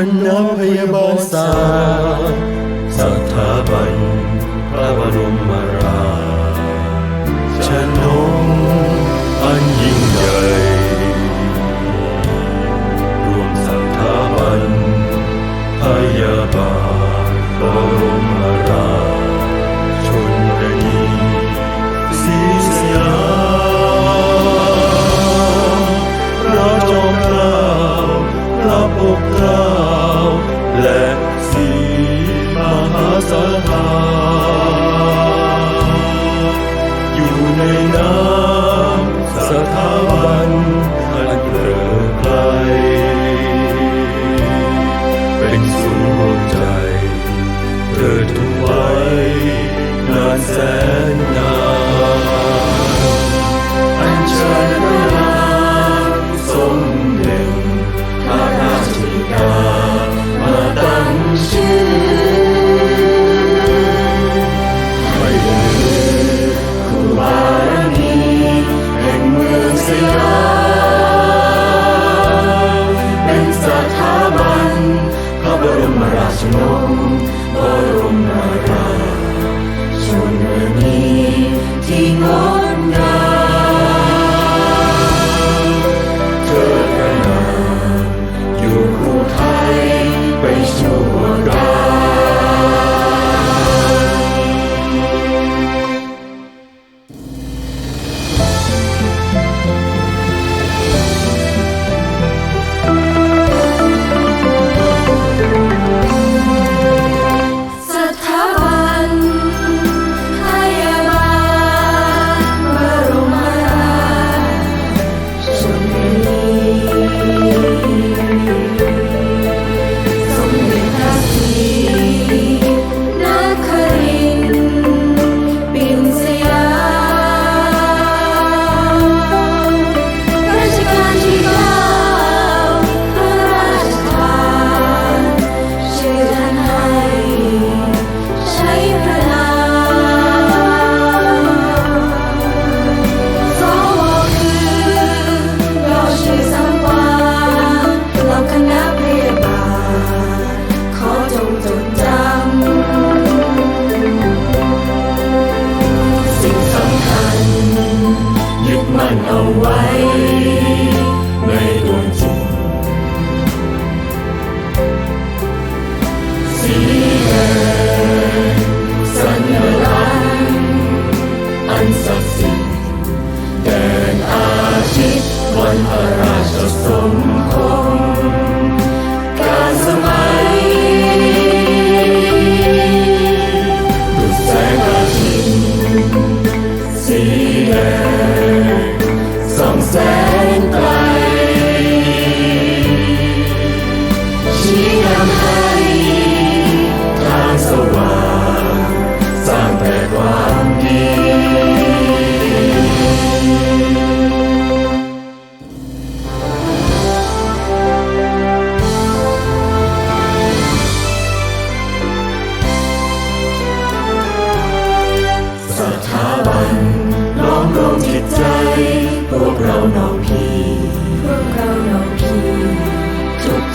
even know your voice. shalom. see.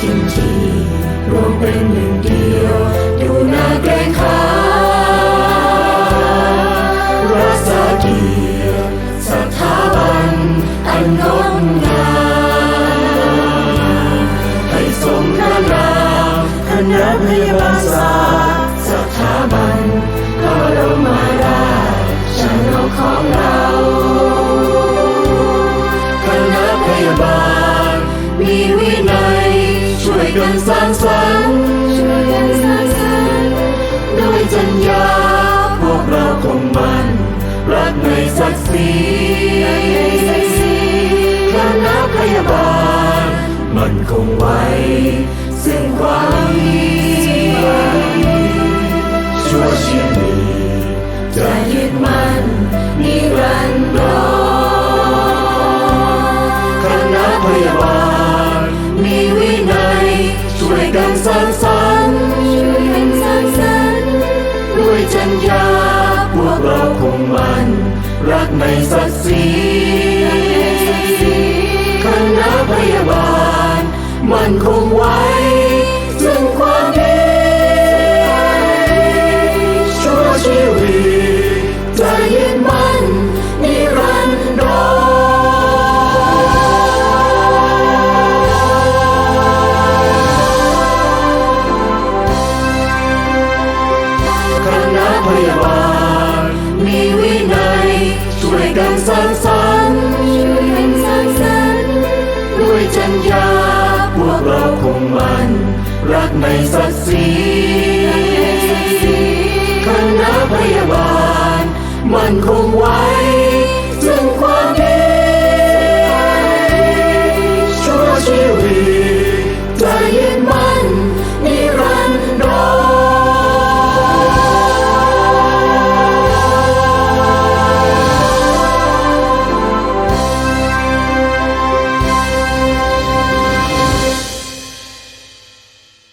กินทีรวมเป็นหนึ่งเดียว ดูหน้าแกรงขารักษาเกียรสถาบันอันงดง กันสร้างสรรค์สร้างสรรค์ด้วยจัญญาพวกเราคงมันรักในศักดิ์ศรีรักในศักดิ์ศรีคณะพยาบาลมันคงไว้ รักไม่สักสีคณะพยาบาล มันคงไว้ จัญญาพวกเราคงมันรักในศักดิ์ศรีคณะพยาบาลมันคงไว้